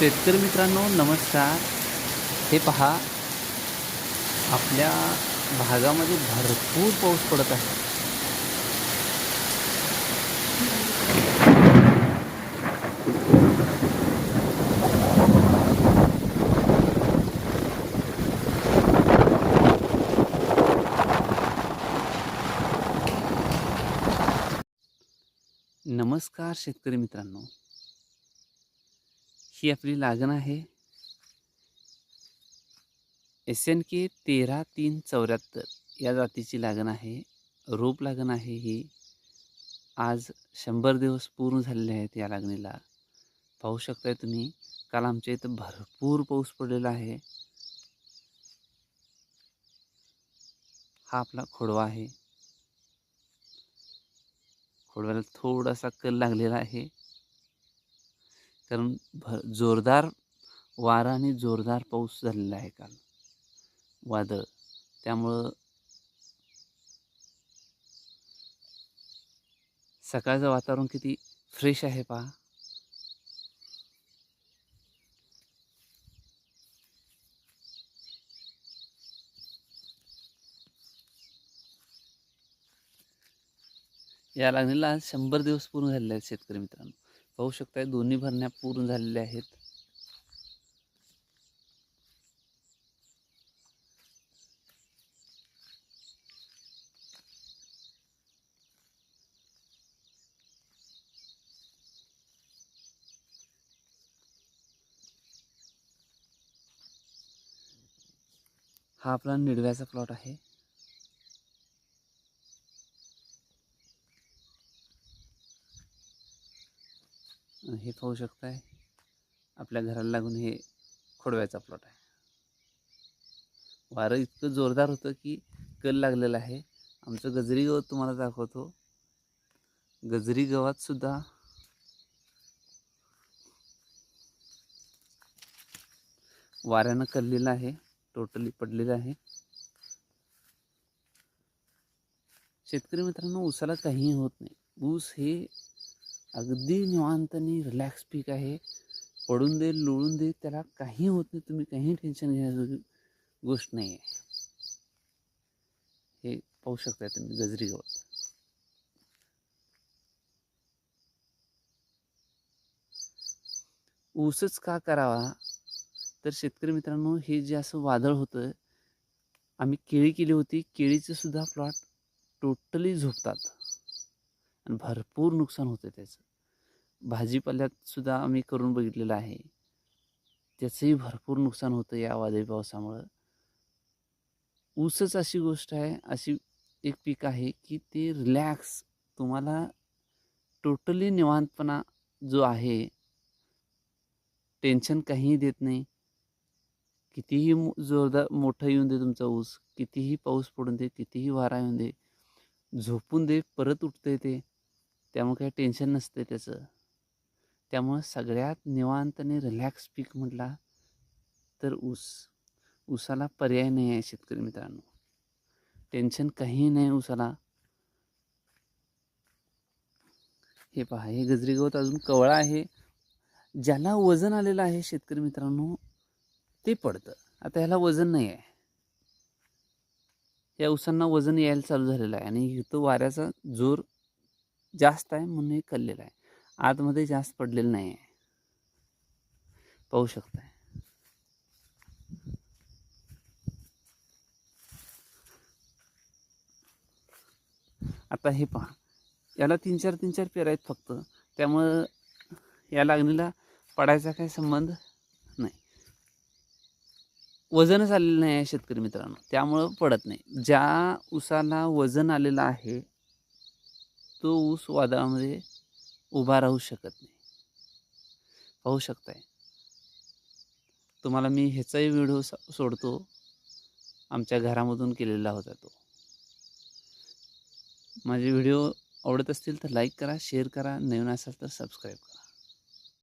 शेतकरी मित्रांनो नमस्कार. हे पहा आपल्या भागामध्ये भरपूर पाऊस पडत आहे. नमस्कार शेतकरी मित्रांनो. ही आपली लागण आहे. एस एन के तेरा तीन चौऱ्याहत्तर या जातीची लागण आहे. रोप लागण आहे ही. आज शंभर दिवस पूर्ण झालेले आहेत या लागणीला. पाहू शकताय तुम्ही काल आमच्या इथं भरपूर पाऊस पडलेला आहे. हा आपला खोडवा आहे. खोडव्याला थोडासा कल लागलेला आहे. कारण भ जोरदार वारा आणि जोरदार पाऊस झालेला आहे काल. वादळ. त्यामुळं सकाळचं वातावरण किती फ्रेश आहे पहा. या लागणीला शंभर दिवस पूर्ण झालेले आहेत शेतकरी मित्रांनो. पाहू शकताय दोन्ही भरण्या पूर्ण झालेल्या आहेत. हा आपला निडव्याचा प्लॉट आहे. हे पाहू शकताय. आपल्या घराला लागून हे खोडव्याचा प्लॉट आहे. वारं इतकं जोरदार होतं की कल लागलेलं आहे. आमचं गजरी गवत तुम्हाला दाखवतो. गजरी गवत सुद्धा वाऱ्यानं कललेलं आहे. टोटली पडलेलं आहे. शेतकरी मित्रांनो ऊसाला काहीही होत नाही. ऊस हे अगदी निवांतने रिलॅक्स पीक आहे. पडून दे लोळून दे त्याला काही होत नाही तुम्ही काही टेन्शन घेण्याची गोष्ट नाही आहे हे पाहू शकता तुम्ही गजरी गवत ऊसच का करावा? तर शेतकरी मित्रांनो हे जे असं वादळ होतं आम्ही केळी केली होती केळीचे सुद्धा प्लॉट टोटली झोपतात. भरपूर नुकसान होतं त्याचं. भाजीपाल्यात सुद्धा आम्ही करून बघितलेलं आहे. त्याचंही भरपूर नुकसान होतं या वादळी पावसामुळं. ऊसच अशी गोष्ट आहे अशी एक पीक आहे की ते रिलॅक्स तुम्हाला टोटली निवांतपणा जो आहे टेन्शन काहीही देत नाही. कितीही जोरदार मोठं येऊन दे तुमचा ऊस कितीही पाऊस पडून दे कितीही वारा येऊन दे झोपून दे परत उठते ते. त्यामुळे काही टेन्शन नसते त्याचं. त्यामुळं सगळ्यात निवांतने रिलॅक्स पीक म्हटला तर ऊस. ऊसाला पर्याय नाही आहे शेतकरी मित्रांनो. टेन्शन काहीही नाही ऊसाला. हे पहा हे गजरी गवत अजून कवळा आहे. ज्याला वजन आलेलं आहे शेतकरी मित्रांनो ते पडतं. आता ह्याला वजन नाही आहे या ऊसांना वजन यायला चालू झालेलं आहे आणि इथं वाऱ्याचा जोर जास्त आहे म्हणून हे कललेलं आहे. आतमध्ये जास्त पडलेलं नाही आहे. पाहू शकताय. आता हे पहा. याला तीन चार तीन चार पेर आहेत फक्त. त्यामुळं या लागणीला पडायचा काही संबंध नाही. वजनच आलेलं नाही आहे शेतकरी मित्रांनो. त्यामुळं पडत नाही. ज्या उसाला वजन आलेलं आहे तो ऊस वादळामध्ये उभा राहू शकत नाही. पाहू शकताय. तुम्हाला मी ह्याचाही व्हिडिओ सोडतो. आमच्या घरामधून केलेला होता तो. माझे व्हिडिओ आवडत असतील तर लाईक करा शेअर करा. नवीन असाल तर सबस्क्राईब करा.